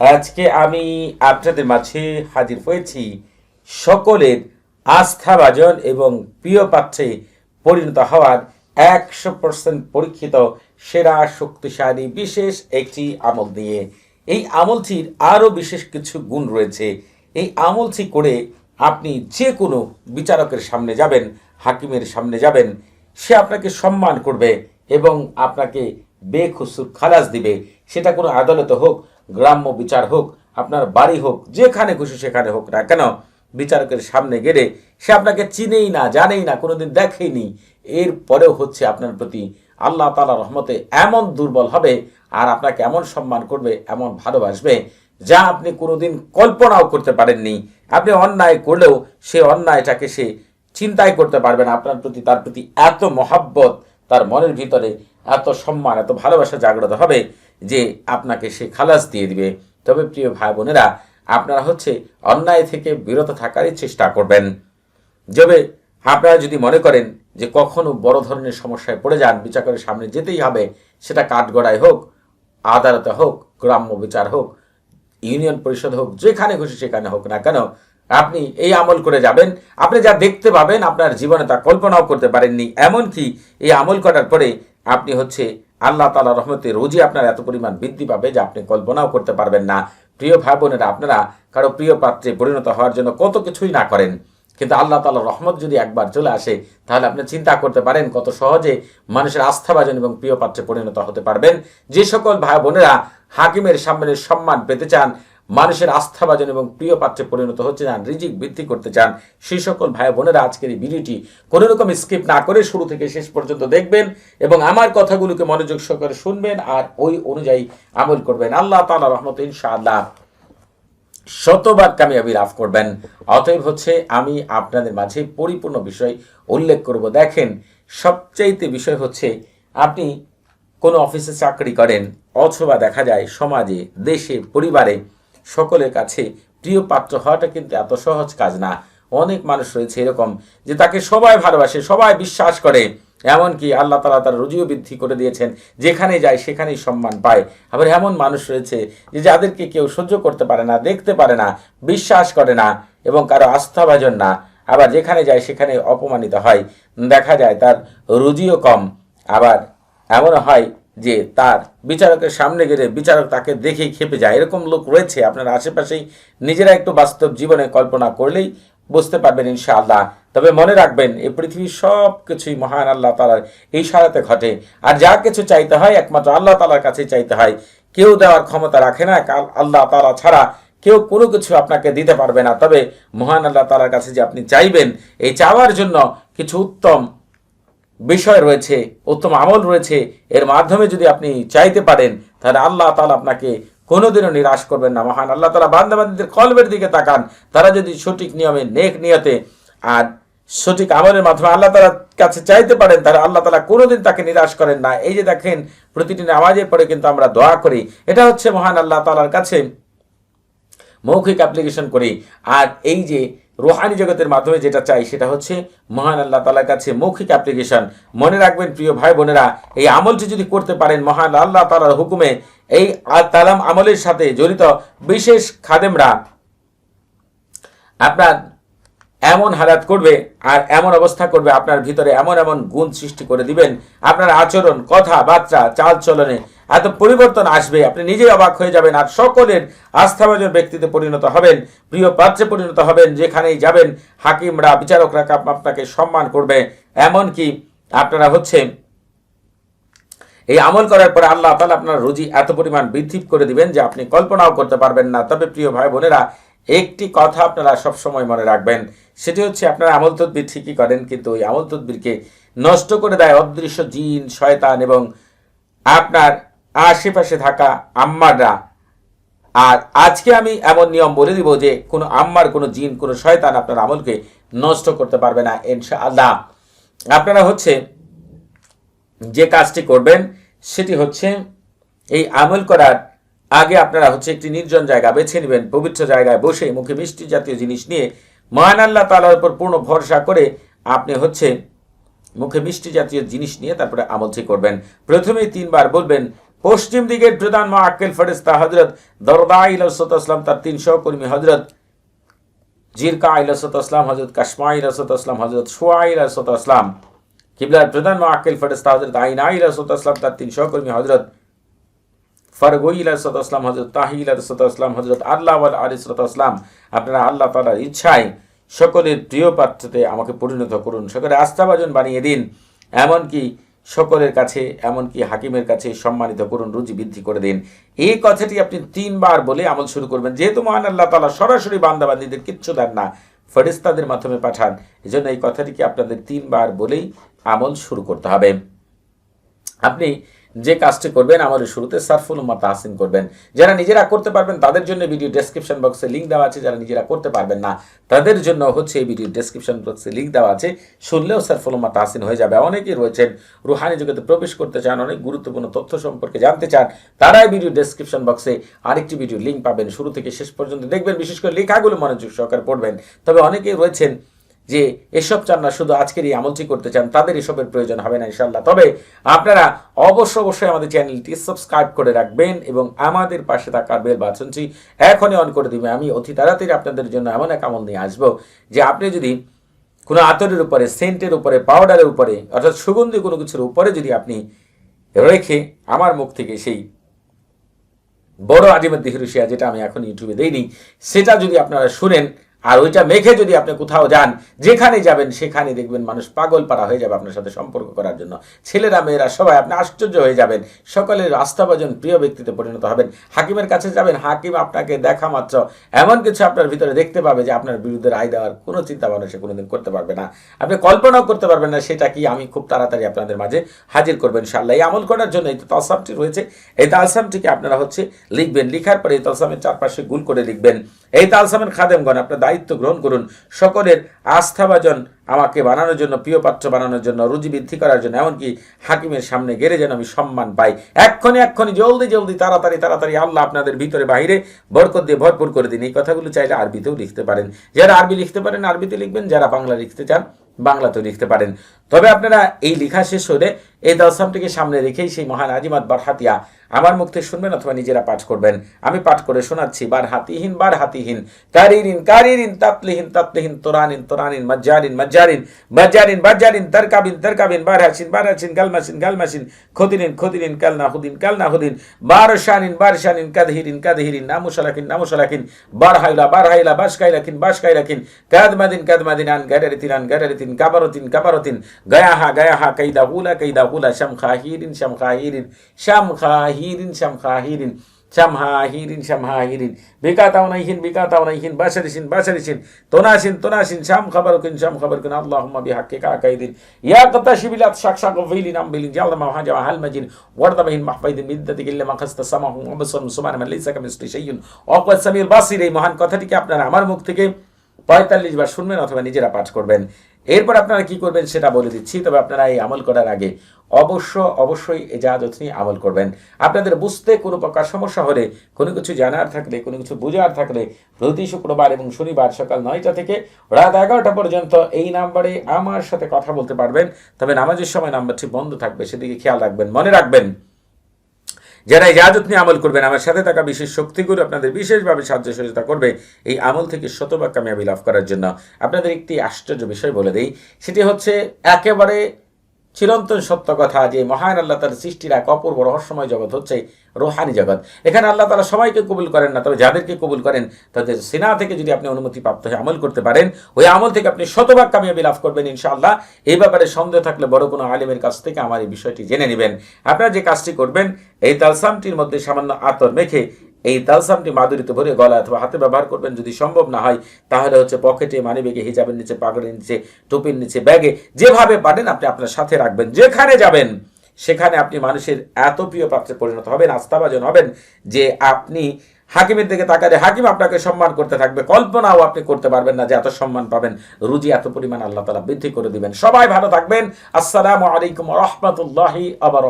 আজকে আমি আপনাদের মাঝে হাজির হয়েছি সকলের আস্থাভাজন এবং প্রিয় পাত্রে পরিণত হওয়ার একশো পার্সেন্ট পরীক্ষিত, সেরা, শক্তিশালী, বিশেষ একটি আমল দিয়ে এই আমলটির আরও বিশেষ কিছু গুণ রয়েছে। এই আমলটি করে আপনি যে কোনো বিচারকের সামনে যাবেন। হাকিমের সামনে যাবেন, সে আপনাকে সম্মান করবে এবং আপনাকে বেখুসুর খালাস দিবে। সেটা কোনো আদালতে হোক, গ্রাম্য বিচার হোক, আপনার বাড়ি হোক, যেখানে খুশি সেখানে হোক না কেন, বিচারকের সামনে গেলে সে আপনাকে চিনেই না, জানেই না, কোনোদিন দেখেইনি। এর পরেও হচ্ছে আপনার প্রতি আল্লাহ তালা রহমতে এমন দুর্বল হবে আর আপনাকে এমন সম্মান করবে, এমন ভালোবাসবে, যা আপনি কোনোদিন কল্পনাও করতে পারেননি। আপনি অন্যায় করলেও সে অন্যায়টাকে সে চিন্তাই করতে পারবে না। আপনার প্রতি, তার প্রতি এত মহাব্বত, তার মনের ভিতরে এত সম্মান, এত ভালোবাসা জাগ্রত হবে যে আপনাকে সে খালাস দিয়ে দিবে। তবে প্রিয় ভাই বোনেরা, আপনারা হচ্ছে অন্যায় থেকে বিরত থাকারই চেষ্টা করবেন। যবে আপনারা যদি মনে করেন যে কখনো বড় ধরনের সমস্যায় পড়ে যান বিচারকের সামনে যেতেই হবে, সেটা কাঠগড়ায় হোক, আদালতে হোক, গ্রাম্য বিচার হোক, ইউনিয়ন পরিষদ হোক, যেখানে খুশি সেখানে হোক না কেন আপনি এই আমল করে যাবেন। আপনি যা দেখতে পাবেন, আপনার জীবনে তা কল্পনাও করতে পারেননি। এমনকি এই আমল করার পরে আপনি হচ্ছে আল্লাহ তালা রহমতে রোজই আপনার এত পরিমাণ বৃদ্ধি পাবে যে আপনি কল্পনাও করতে পারবেন না। প্রিয় ভাই বোনেরা আপনারা কারও প্রিয় পাত্রে পরিণত হওয়ার জন্য কত কিছুই না করেন। কিন্তু আল্লাহ তালা রহমত যদি একবার চলে আসে, তাহলে আপনি চিন্তা করতে পারেন কত সহজে মানুষের আস্থাভাজন এবং প্রিয় পাত্রে পরিণত হতে পারবেন। যে সকল ভাই বোনেরা হাকিমের সামনে সম্মান পেতে চান মানুষের আস্থাভাজন এবং প্রিয় পাত্রে পরিণত হচ্ছে চান রিজিক বৃদ্ধি করতে চান। সেই সকল ভাই বোনেরা আজকের এই ভিডিওটি কোনো রকম স্কিপ না করে শুরু থেকে শেষ পর্যন্ত দেখবেন এবং আমার কথাগুলোকে মনোযোগ সহকারে শুনবেন আর ওই অনুযায়ী আমল করবেন। আল্লাহ তালা রহমত ইনশাআল্লাহ শতভাগ কামিয়াবি লাভ করবেন। অতএব হচ্ছে আমি আপনাদের মাঝে পরিপূর্ণ বিষয় উল্লেখ করব। দেখেন, সবচাইতে বিষয় হচ্ছে আপনি কোনো অফিসে চাকরি করেন অথবা দেখা যায় সমাজে, দেশে, পরিবারে সকলের কাছে প্রিয় পাত্র হওয়াটা কিন্তু এত সহজ কাজ না। অনেক মানুষ রয়েছে এরকম যে তাকে সবাই ভালোবাসে, সবাই বিশ্বাস করে। এমনকি আল্লাহ তালা তার রুজিও বৃদ্ধি করে দিয়েছেন, যেখানে যায় সেখানেই সম্মান পায়। আবার এমন মানুষ রয়েছে যে যাদেরকে কেউ সহ্য করতে পারে না, দেখতে পারে না, বিশ্বাস করে না এবং কারও আস্থাভাজন না। আবার যেখানে যায় সেখানে অপমানিত হয়। দেখা যায় তার রুজিও কম। আবার এমন হয় যে তার বিচারকের সামনে গেলে বিচারক তাকে দেখে খেপে যায়। এরকম লোক রয়েছে। আপনার আশেপাশেই নিজেরা একটু বাস্তব জীবনে কল্পনা করলেই বুঝতে পারবেন ইনশাআল্লাহ। তবে মনে রাখবেন এই পৃথিবীর সব কিছুই মহান আল্লাহ তালার এই সারাতে ঘটে। আর যা কিছু চাইতে হয়, একমাত্র আল্লাহ তালার কাছেই চাইতে হয়। কেউ দেওয়ার ক্ষমতা রাখে না আল্লাহ তালা ছাড়া কেউ কোনো কিছু আপনাকে দিতে পারবে না। তবে মহান আল্লাহ তালার কাছে যে আপনি চাইবেন, এই চাওয়ার জন্য কিছু উত্তম বিষয় রয়েছে, উত্তম আমল রয়েছে, এর মাধ্যমে যদি আপনি চাইতে পারেন, তাহলে আল্লাহ তালা আপনাকে কোনোদিনও নিরাশ করবেন না। মহান আল্লাহ তালা বান্দাবাদীদের কলবের দিকে তাকান। তারা যদি সঠিক নিয়মে, নেক নিয়তে আর সঠিক আমলের মাধ্যমে আল্লাহ তালার কাছে চাইতে পারেন, তাহলে আল্লাহ তালা কোনোদিন তাকে নিরাশ করেন না। এই যে দেখেন, প্রতিটি নামাজের পরে কিন্তু আমরা দোয়া করি। এটা হচ্ছে মহান আল্লাহ তালার কাছে মৌখিক অ্যাপ্লিকেশন করি। আর এই যে রোহানি জগতের মাধ্যমে যেটা চাই সেটা হচ্ছে মহান আল্লাহ তালার কাছে মৌখিক অ্যাপ্লিকেশন মনে রাখবেন প্রিয় ভাই বোনেরা, এই আমলটি যদি করতে পারেন, মহান আল্লাহ তালার হুকুমে এই তালাম আমলের সাথে জড়িত বিশেষ খাদেমরা আপনার এমন হারাত করবে আর এমন অবস্থা করবে, আপনার ভিতরে এমন এমন গুণ সৃষ্টি করে দিবেন। আপনার আচরণ, কথা কথাবার্তা চাল চলনে এত পরিবর্তন আসবে, আপনি নিজেই অবাক হয়ে যাবেন আর সকলের আস্থাভাজন ব্যক্তিতে পরিণত হবেন, প্রিয় পাত্রে পরিণত হবেন, যেখানেই যাবেন, হাকিমরা, বিচারকরা আপনাকে সম্মান করবে। এমনকি আপনারা হচ্ছে এই আমল করার পরে আল্লাহ তালা আপনার রুজি এত পরিমাণ বৃদ্ধি করে দিবেন যে আপনি কল্পনাও করতে পারবেন না। তবে প্রিয় ভাই বোনেরা, একটি কথা আপনারা সবসময় মনে রাখবেন, সেটি হচ্ছে আপনারা আমল তদ্বির ঠিকই করেন, কিন্তু ওই আমল তদ্বিরকে নষ্ট করে দেয় অদৃশ্য জিন, শয়তান এবং আপনার আশেপাশে থাকা আম্মাররা আর আজকে আমি এমন নিয়ম বলে দিব যে কোনো আম্মার, কোনো জিন, কোনো শয়তান আপনার আমলকে নষ্ট করতে পারবে না ইনশা আল্লাহ আপনারা হচ্ছে যে কাজটি করবেন, সেটি হচ্ছে এই আমল করার আগে আপনারা হচ্ছে একটি নির্জন জায়গা বেছে নেবেন, পবিত্র জায়গায় বসে মুখে মিষ্টি জাতীয় জিনিস নিয়ে মহান আল্লাহ তালার উপর পূর্ণ ভরসা করে আপনি হচ্ছে মুখে মিষ্টি জাতীয় জিনিস নিয়ে তারপরে আমলটি করবেন। প্রথমেই তিনবার বলবেন পশ্চিম দিকের প্রধান মা আক্কেল ফেরেস্তা হজরত দরদা ইলাম তার তিন সহকর্মী হজরত জিরকা ইলাম হজরত কাশমা ইলাম হজরত সোয়া ইলাম কিবলার প্রধান মা আক্কেল ফেরেস্তা হজরত আইনা ইলাম তার তিন সহকর্মী হজরত ফারগই ইলাম হজরত তাহি ইলাম হজরত আল্লাহ আলিসাল্লাম আপনারা আল্লাহ তালার ইচ্ছায় সকলের প্রিয় পাত্রতে আমাকে পরিণত করুন, সকলের আস্থাভাজন বানিয়ে দিন। এমনকি সকলের কাছে, এমনকি হাকিমের কাছে সম্মানিত করুন, রুজি বৃদ্ধি করে দিন। এই কথাটি আপনি তিনবার বলে আমল শুরু করবেন। যেহেতু মহান আল্লাহ তালা সরাসরি বান্দাবান্দিদের কিচ্ছু দেন না ফেরিস্তাদের মাধ্যমে পাঠান। এই জন্য এই কথাটিকে আপনাদের তিনবার বলেই আমল শুরু করতে হবে। আপনি যে কাজটি করবেন, আমাদের শুরুতে সারফুল উম্মা তাহসিন করবেন। যারা নিজেরা করতে পারবেন, তাদের জন্য ভিডিও ডেসক্রিপশন বক্সে লিঙ্ক দেওয়া আছে। যারা নিজেরা করতে পারবেন না, তাদের জন্য হচ্ছে এই ভিডিও ডেসক্রিপশন বক্সে লিঙ্ক দেওয়া আছে। শুনলেও সারফুল উম্মা তাহসিন হয়ে যাবে। অনেকেই রয়েছেন রুহানি জগতে প্রবেশ করতে চান, অনেক গুরুত্বপূর্ণ তথ্য সম্পর্কে জানতে চান তারাই ভিডিও ডেসক্রিপশন বক্সে আরেকটি ভিডিও লিঙ্ক পাবেন। শুরু থেকে শেষ পর্যন্ত দেখবেন, বিশেষ করে লেখাগুলো মনোযোগ সহকারে পড়বেন। তবে অনেকেই রয়েছেন যে এসব চান না, শুধু আজকের এই আমলটি করতে চান, তাদের এসবের প্রয়োজন হবে না ইনশাল্লাহ তবে আপনারা অবশ্য অবশ্যই আমাদের চ্যানেলটি সাবস্ক্রাইব করে রাখবেন এবং আমাদের পাশে থাকার বেল বাটনটি এখনই অন করে দিবে আমি অতি তাড়াতাড়ি আপনাদের জন্য এমন এক আমল নিয়ে আসব যে আপনি যদি কোনো আতরের উপরে, সেন্টের উপরে, পাউডারের উপরে, অর্থাৎ সুগন্ধি কোনো কিছুর উপরে যদি আপনি রেখে আমার মুখ থেকে সেই বড় আজিমের দিহরুশিয়া, যেটা আমি এখন ইউটিউবে দেইনি, সেটা যদি আপনারা শুনেন আর ওইটা মেখে যদি আপনি কোথাও যান যেখানে যাবেন সেখানে দেখবেন মানুষ পাগল পাড়া হয়ে যাবে আপনার সাথে সম্পর্ক করার জন্য। ছেলেরা, মেয়েরা সবাই আপনি আশ্চর্য হয়ে যাবেন। সকলের আস্থাভাজন প্রিয় ব্যক্তিতে পরিণত হবেন। হাকিমের কাছে যাবেন, হাকিম আপনাকে দেখা মাত্র এমন কিছু আপনার ভিতরে দেখতে পাবে যে আপনার বিরুদ্ধে রায় দেওয়ার কোনো চিন্তা ভাবনা সে কোনোদিন করতে পারবে না। আপনি কল্পনাও করতে পারবেন না সেটা কি আমি খুব তাড়াতাড়ি আপনাদের মাঝে হাজির করবেন ইনশাআল্লাহ। এই আমল করার জন্য এই তালসামটি রয়েছে, এই তালসামটিকে আপনারা হচ্ছে লিখবেন। লিখার পরে এই তালসামের চারপাশে গুল করে লিখবেন। এই তালসামের খাদেমগণ, আপনার দায়িত্ব গ্রহণ করুন। সকলের আস্থাভাজন আমাকে বানানোর জন্য, প্রিয় পাত্র বানানোর জন্য রুজি বৃদ্ধি করার জন্য, এমনকি হাকিমের সামনে গেড়ে যেন আমি সম্মান পাই। এক্ষণি এক্ষণি জলদি জলদি, তাড়াতাড়ি তাড়াতাড়ি আল্লাহ আপনাদের ভিতরে, বাহিরে বরকত দিয়ে ভরপুর করে দিন। এই কথাগুলো চাইলে আরবিতেও লিখতে পারেন। যারা আরবি লিখতে পারেন, আরবিতে লিখবেন, যারা বাংলা লিখতে চান, বাংলাতেও লিখতে পারেন। তবে আপনারা এই লেখা শেষ হলে এই দশমটিকে সামনে রেখেই সেই মহান আজিমাত বারহাতিয়া আমার মুখ থেকে শুনবেন অথবা নিজেরা পাঠ করবেন। আমি পাঠ করে শোনাচ্ছি, বার হাতিহীন বার হাতিহীন। কারিরিন কারিরিন, তাতলিহীন তাতলিহীন, তোরানিন তোরানিন, মজ্জারিন মজ্জারিন মজ্জারিন, বাজ্জারিন তরকাবিন তরকাবিন বার হাসিন বার হাসিন গালমাসিন গালমাসিন খদিনিন খদিনিন কালনা হুদিন কালনা হুদিন বার শানিন কাদহিরিন কাদহিরিন, নামুশালাকিন নামুশালাকিন বার হাইলা বার হাইলা বাস কাইলাকিন বাস কাইলাকিন কাদমাদিন কাদমাদিন, আন গারারিতিন আন গারারিতিন কাবারতিন কাবারতিন, গায়াহা গায়াহা, কাইদা, হুলা কাইদা, হুলা শাম খাহিরিন শাম খাহিরিন শাম খাহিরিন শাম খাহিরিন শামহাহিরিন শামহাহিরিন বিকাতাউনাইহিন বিকাতাউনাইহিন বাশারিসিন বাশারিসিন তোনাসিন তোনাসিন শাম খাবারকিন শাম খাবারকিন আল্লাহুম্মা বিহাক্কি কাকাইদিন ইয়া কাতাশিবিলাত শাকশাক ফিলিন আমবিলিন জালমা মাহাজা হাল মাজিন ওয়ারদাবাহিন মাহফাইদিন বিদ্দাতিক ইল্লা মাখাস্তা সামাহু ওয়াবসার সুবহান মান লাইসা কামিসলি শাইউন ওয়াকাত সামির বাসির এই মহান কথাটিকে আপনারা আমার মুখ থেকে পঁয়তাল্লিশ বার শুনবেন অথবা নিজেরা পাঠ করবেন এরপর আপনারা কি করবেন সেটা বলে দিচ্ছি, তবে আপনারা এই আমল করার আগে অবশ্য, অবশ্যই এজাজত নিয়ে আমল করবেন। আপনাদের বুঝতে কোনো প্রকার সমস্যা হলে, কোনো কিছু জানার থাকলে, কোনো কিছু বোঝার থাকলে, প্রতি শুক্রবার এবং শনিবার সকাল নয়টা থেকে রাত এগারোটা পর্যন্ত এই নাম্বারে আমার সাথে কথা বলতে পারবেন। তবে নামাজের সময় নাম্বারটি বন্ধ থাকবে, সেদিকে খেয়াল রাখবেন, মনে রাখবেন। যারা এই ইজাজত নিয়ে আমল করবেন, আমার সাথে থাকা বিশেষ শক্তিগুলো আপনাদের বিশেষভাবে সাহায্য সহযোগিতা করবে এই আমল থেকে শতভাগ কামিয়াবি লাভ করার জন্য। আপনাদের একটি আশ্চর্য বিষয় বলে দিই, সেটি হচ্ছে একেবারে চিরন্তন সত্য কথা যে মহান আল্লাহ তার সৃষ্টির এক অপূর্ব রহস্যময় জগৎ হচ্ছে রোহানি জগৎ। এখানে আল্লাহ তারা সবাইকে কবুল করেন না, তবে যাদেরকে কবুল করেন, তাদের সিনা থেকে যদি আপনি অনুমতি প্রাপ্ত হয়ে আমল করতে পারেন, ওই আমল থেকে আপনি শতভাগ কামিয়াবি লাভ করবেন ইনশাআল্লাহ। এই ব্যাপারে সন্দেহ থাকলে বড় কোনো আলিমের কাছ থেকে আমার এই বিষয়টি জেনে নেবেন। আপনারা যে কাজটি করবেন, এই তালসামটির মধ্যে সামান্য আতর মেখে এই তালসামটি মাদুরিতে ভরে গলা অথবা হাতে ব্যবহার করবেন। যদি সম্ভব না হয়, তাহলে হচ্ছে পকেটে মানি ব্যাগে হিজাবের নিচে, পাগড়ের নিচে, টুপির নিচে, ব্যাগে যেভাবে পারেন আপনি আপনার সাথে রাখবেন। যেখানে যাবেন, সেখানে আপনি মানুষের এত প্রিয় পাত্রে পরিণত হবেন, আস্থাভাজন হবেন যে আপনি হাকিমের দিকে তাকালে হাকিম আপনাকে সম্মান করতে থাকবে। কল্পনাও আপনি করতে পারবেন না যে এত সম্মান পাবেন। রুজি এত পরিমাণ আল্লাহ তালা বৃদ্ধি করে দিবেন। সবাই ভালো থাকবেন। আসসালামু আলাইকুম রহমতুল্লাহি আবার